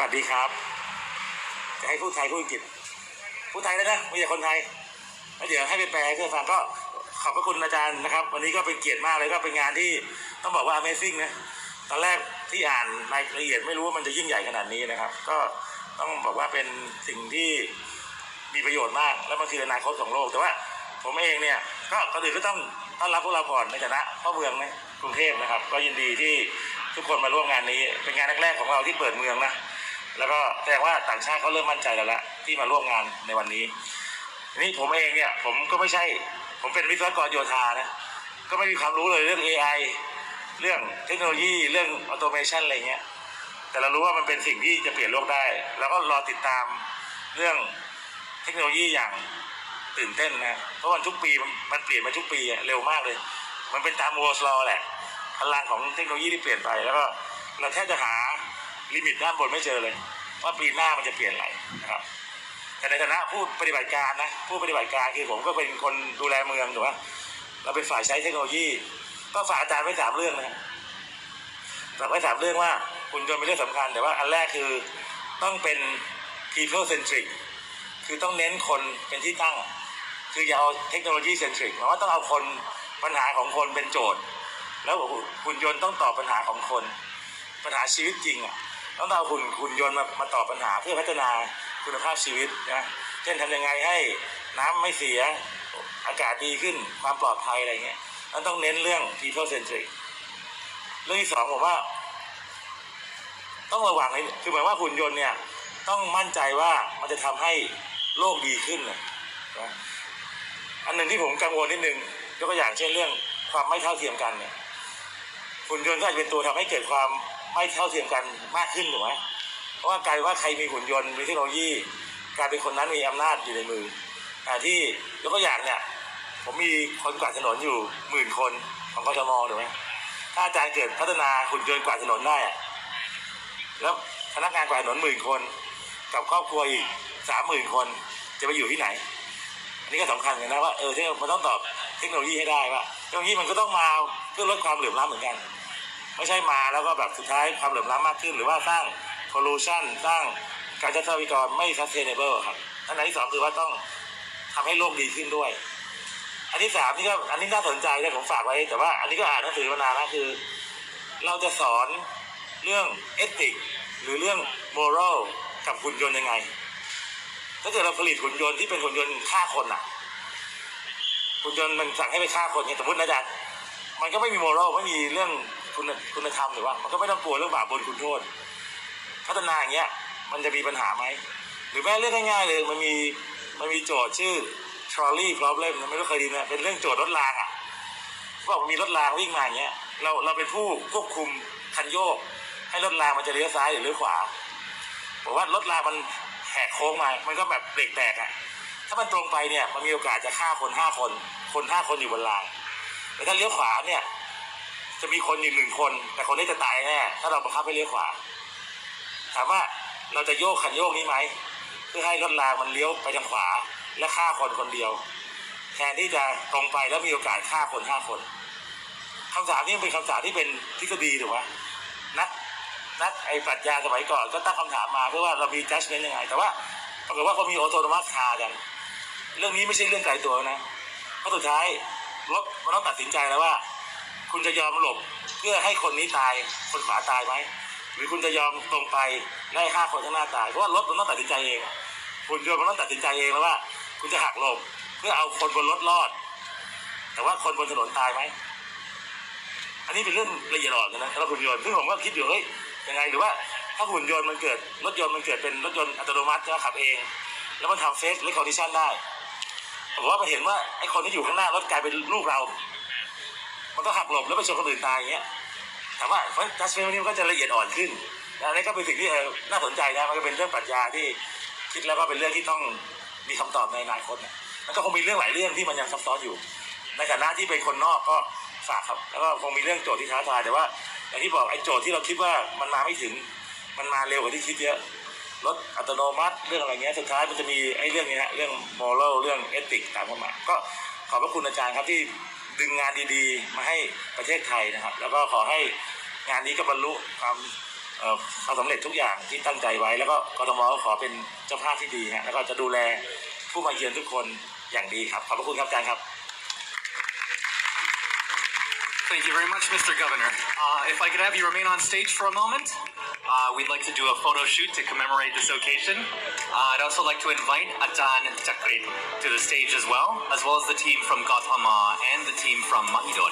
วัสดีครับ จะให้พูดไทยพูดอังกฤษพูดไทยได้นะไม่ใช่คนไทยแล้วเดี๋ยวให้ไปแปลให้เพื่อนฟังก็ขอบพระคุณอาจารย์นะครับ วันนี้ก็เป็นเกียรติมากเลยก็เป็นงานที่ต้องบอกว่า Amazing นะตอนแรกที่อ่านรายละเอียดไม่รู้ว่ามันจะยิ่งใหญ่ขนาดนี้นะครับ ก็ต้องบอกว่าเป็นสิ่งที่มีประโยชน์มาก และมันคืออนาคตของโลก แต่ว่าผมเองเนี่ยก็ก่อนอื่นก็ต้องต้อนรับพวกเราก่อนในฐานะพ่อเมืองนะกรุงเทพนะครับ ก็ยินดีที่ทุกคนมาร่วมงานนี้ เป็นงานแรกๆของเราที่เปิดเมืองนะ แล้วก็แสดงว่าต่างชาติเขาเริ่มมั่นใจแล้วละที่มาร่วมงานในวันนี้ นี้ผมเองเนี่ยผมก็ไม่ใช่ ผมเป็นวิศวกรโยธานะก็ไม่มีความรู้เลยเรื่อง AI เรื่องเทคโนโลยีเรื่องออโตเมชันอะไรเงี้ยแต่เรารู้ว่ามันเป็นสิ่งที่จะเปลี่ยนโลกได้ แล้วก็รอติดตามเรื่องเทคโนโลยีอย่างตื่นเต้นนะเพราะวันทุกปีมันเปลี่ยนมาทุกปีเร็วมากเลย มันเป็นตามวอร์สลอแหละพลังของเทคโนโลยีที่เปลี่ยนไปแล้วก็เราแทบจะหา ลิมิตด้านบนไม่เจอเลยว่าปีหน้ามันจะเปลี่ยนอะไรนะครับ แต่ในฐานะผู้ปฏิบัติการนะผู้ปฏิบัติการคือผมก็เป็นคนดูแลเมืองถูกไหมเราเป็นฝ่ายใช้เทคโนโลยี ก็ฝากอาจารย์ไว้สามเรื่องนะฝากไว้สามเรื่องว่าหุ่นยนต์เป็นเรื่องสำคัญ แต่ว่าอันแรกคือต้องเป็น people centric คือต้องเน้นคนเป็นที่ตั้ง คืออย่าเอาเทคโนโลยีเซนทริกหมายว่าต้องเอาคนปัญหาของคนเป็นโจทย์ แล้วหุ่นยนต์ต้องตอบปัญหาของคน ปัญหาชีวิตจริงอะ ต้องเอาหุ่นหุ่นยนต์มามาตอบปัญหาเพื่อพัฒนาคุณภาพชีวิตนะเช่นทำยังไงให้น้ำไม่เสียอากาศดีขึ้นความปลอดภัยอะไรเงี้ยนั่นต้องเน้นเรื่อง people centric เรื่องที่สองผมว่า ต้องระวังให้คือหมายว่าหุ่นยนต์เนี่ย ต้องมั่นใจว่ามันจะทำให้โลกดีขึ้นนะอันหนึ่งที่ผมกังวลนิดนึงยกตัวอย่างเช่นเรื่องความไม่เท่าเทียมกันเนี่ยหุ่นยนต์ก็อาจจะเป็นตัวทำให้เกิดความ ไม่เท่าเทียมกันมากขึ้นถูกไหมเพราะว่ากลายว่าใครมีหุ่นยนต์มีเทคโนโลยีกลายเป็นคนนั้นมีอำนาจอยู่ในมืออ่ที่ยกตัวอย่างเนี่ยผมมีคนกวาดถนนอยู่หมื่นคนของกทมถูกไหมถ้าอาจารย์เกิดพัฒนาหุ่นยนต์กวาดถนนได้แล้วพนักงานกว่าถนนหมื่นคน กับครอบครัวอีกสามหมื่นคนจะไปอยู่ที่ไหนอันนี้ก็สำคัญเหมือนกันนะว่าเออที่มันต้องตอบเทคโนโลยีให้ได้ว่าเทคโนโลยีมันก็ต้องมาเพื่อลดความเหลื่อมล้ำเหมือนกัน ไม่ใช่มาแล้วก็แบบสุดท้ายความเหลื่อมล้ำมากขึ้น หรือว่าสร้าง pollution สร้างการจัดทรัพยากรไม่ sustainable ครับอันที่สองคือว่าต้องทำให้โลกดีขึ้นด้วย อันที่สามนี่ก็อันนี้น่าสนใจนะผมฝากไว้ แต่ว่าอันนี้ก็อ่านหนังสือมานานแล้วคือ เราจะสอนเรื่องเอติกหรือเรื่องม o r a l กับหุ่นยนต์ยังไง ถ้าเกิดเราผลิตหุ่นยนต์ที่เป็นหุ่นยนต์ฆ่าคนอะหุ่นยนต์มันสั่งให้ไปฆ่าคนเนี่ยสมมตินะจารย์มันก็ไม่มีม o r a l ไม่มีเรื่อง คุณคุณธรรมหรือว่ามันก็ไม่ต้องกลัวเรื่องบาปบุญคุณโทษ พัฒนาอย่างเงี้ยมันจะมีปัญหาไหมหรือแม้เรื่องง่ายๆเลยมันมีมันมีโจทย์ชื่อ trolley problem นะไม่รู้เคยไดีนะเป็นเรื่องโจทย์รถรางอะบอกมีรถรางวิ่งมาอย่างเงี้ยเราเราเป็นผู้ควบคุมคันโยก ให้รถรางมันจะเลี้ยวซ้ายหรือเลี้ยวขวาบอกว่ารถรางมันแหกโค้งมา มันก็แบบเบรกแตกอะถ้ามันตรงไปเนี่ยมันมีโอกาสจะฆ่าคนห้าคน คนห้าคนอยู่บนรางแต่ถ้าเลี้ยวขวาเนี่ย จะมีคนอยู่หนึ่งคน แต่คนนี้จะตายแน่ถ้าเราบังคับให้เลี้ยวขวาถามว่าเราจะโยกคันโยกนี้ไหมเพื่อให้รถรางมันเลี้ยวไปทางขวา และฆ่าคนคนเดียวแทนที่จะตรงไปแล้วมีโอกาสฆ่าคนห้าคนคำถามนี้เป็นคำถามที่เป็นทฤษฎีถูกไหมนักนักไอ้ปรัชญาสมัยก่อนก็ตั้งคำถามมาเพื่อว่าเรามี judgment ยังไง แต่ว่าปรากฏว่าเขามีออโตนมัสคากัน เรื่องนี้ไม่ใช่เรื่องไกลตัวนะเพราะสุดท้ายรถมันต้องตัดสินใจแล้วว่า คุณจะยอมหลบเพื่อให้คนนี้ตาย คนขวาตายไหม หรือคุณจะยอมตรงไปและให้ฆ่าคนข้างหน้าตาย เพราะว่ารถมันต้องตัดสินใจเองหุ่นยนต์มันต้องตัดสินใจเองแล้วว่า คุณจะหักหลบเพื่อเอาคนบนรถรอด แต่ว่าคนบนถนนตายไหม อันนี้เป็นเรื่องละเอียดอ่อนนะสำหรับหุ่นยนต์ซึ่งผมก็คิดอยู่เฮ้ยยังไงหรือว่าถ้าหุ่นยนต์มันเกิดรถยนต์มันเกิดเป็นรถยนต์อัตโนมัติจะขับเอง แล้วมันทำเฟสและคอนดิชันได้ผมว่ามันเห็นว่าไอ้คนที่อยู่ข้างหน้ารถกลายเป็นลูกเรา มันก็หักหลบแล้วไปชนคนอื่นตายอย่างเงี้ยถามว่าเพราะทัสเฟลนี่มันก็จะละเอียดอ่อนขึ้นและอันนี้ก็เป็นสิ่งที่เออน่าสนใจนะมันก็เป็นเรื่องปรัชญาที่คิดแล้วก็เป็นเรื่องที่ต้องมีคำตอบในอนาคตนะแล้วก็คงมีเรื่องหลายเรื่องที่มันยังซับซ้อนอยู่ ในฐานะที่เป็นคนนอกก็ฝากครับแล้วก็คงมีเรื่องโจทย์ที่ท้าทายแต่ว่าอย่างที่บอกไอ้โจทย์ที่เราคิดว่ามันมาไม่ถึงมันมาเร็วกว่าที่คิดเยอะรถอัตโนมัติเรื่องอะไรเงี้ยสุดท้ายมันจะมีไอ้เรื่องนี้ฮะเรื่องมอ r a l เรื่องเอติกตามเข้ามาก็ขอบพระคุณอาจารย์ครับที่ ดึงงานดีๆ มาให้ประเทศไทยนะครับ แล้วก็ขอให้งานนี้ก็บรรลุความเอ่อความสำเร็จทุกอย่างที่ตั้งใจไว้ แล้วก็กทมก็ขอเป็นเจ้าภาพที่ดีฮะแล้วก็จะดูแลผู้มาเยือนทุกคนอย่างดีครับ ขอบพระคุณครับอาจารย์ครับ Thank you very much, Mr. Governor. Uh, if I could have you remain on stage for a moment, Uh, we'd like to do a photo shoot to commemorate this occasion. Uh, I'd also like to invite Atan Takrin to the stage as well, as well as the team from Gautama and the team from Mahidol.